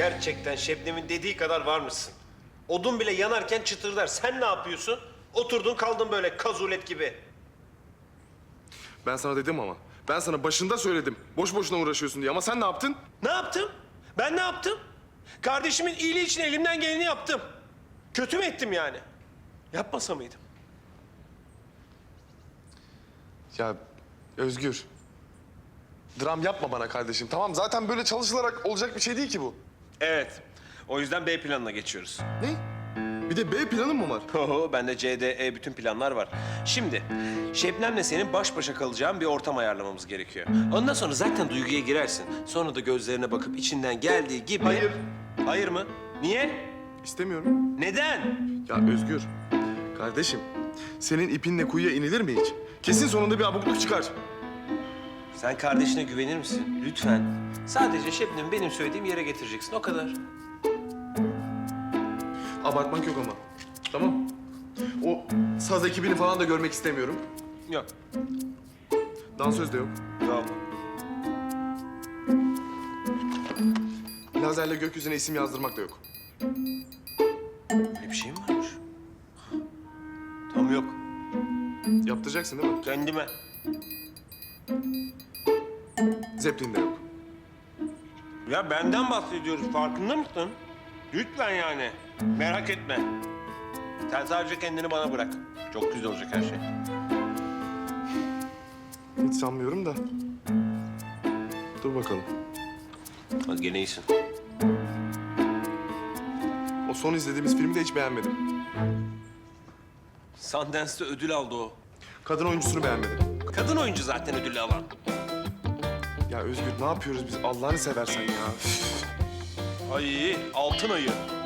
Gerçekten Şebnem'in dediği kadar var mısın? Odun bile yanarken çıtırdar. Sen ne yapıyorsun? Oturdun kaldın böyle kazulet gibi. Ben sana dedim ama. Ben sana başında söyledim. Boş boşuna uğraşıyorsun diye ama sen ne yaptın? Ne yaptım? Ben ne yaptım? Kardeşimin iyiliği için elimden geleni yaptım. Kötü mü ettim yani? Yapmasa mıydım? Ya Özgür. Dram yapma bana kardeşim. Tamam zaten böyle çalışılarak olacak bir şey değil ki bu. Evet. O yüzden B planına geçiyoruz. Ne? Bir de B planın mı var? Oho, bende C, D, E bütün planlar var. Şimdi Şebnem'le senin baş başa kalacağın bir ortam ayarlamamız gerekiyor. Ondan sonra zaten duyguya girersin. Sonra da gözlerine bakıp içinden geldiği gibi... Hayır. Hayır mı? Niye? İstemiyorum. Neden? Ya Özgür. Kardeşim. Senin ipinle kuyuya inilir mi hiç? Kesin sonunda bir abukluk çıkar. Sen kardeşine güvenir misin? Lütfen. Sadece Şebnem'i benim söylediğim yere getireceksin. O kadar. Abartmak yok ama. Tamam. O saz ekibini falan da görmek istemiyorum. Yok. Dansöz de yok. Yok. Lazerle gökyüzüne isim yazdırmak da yok. Öyle bir şey mi varmış? Tam yok. Yaptıracaksın değil mi? Kendime. Zeppelin de yok. Ya benden bahsediyoruz. Farkında mısın? Lütfen yani. Merak etme. Sen sadece kendini bana bırak. Çok güzel olacak her şey. Hiç sanmıyorum da. Dur bakalım. Hadi gene iyisin. O son izlediğimiz filmi de hiç beğenmedim. Sundance'de ödül aldı o. Kadın oyuncusunu beğenmedim. Kadın oyuncu zaten ödülü alan. Ya Özgür ne yapıyoruz biz Allah'ını seversen ya. Ay altın ayı.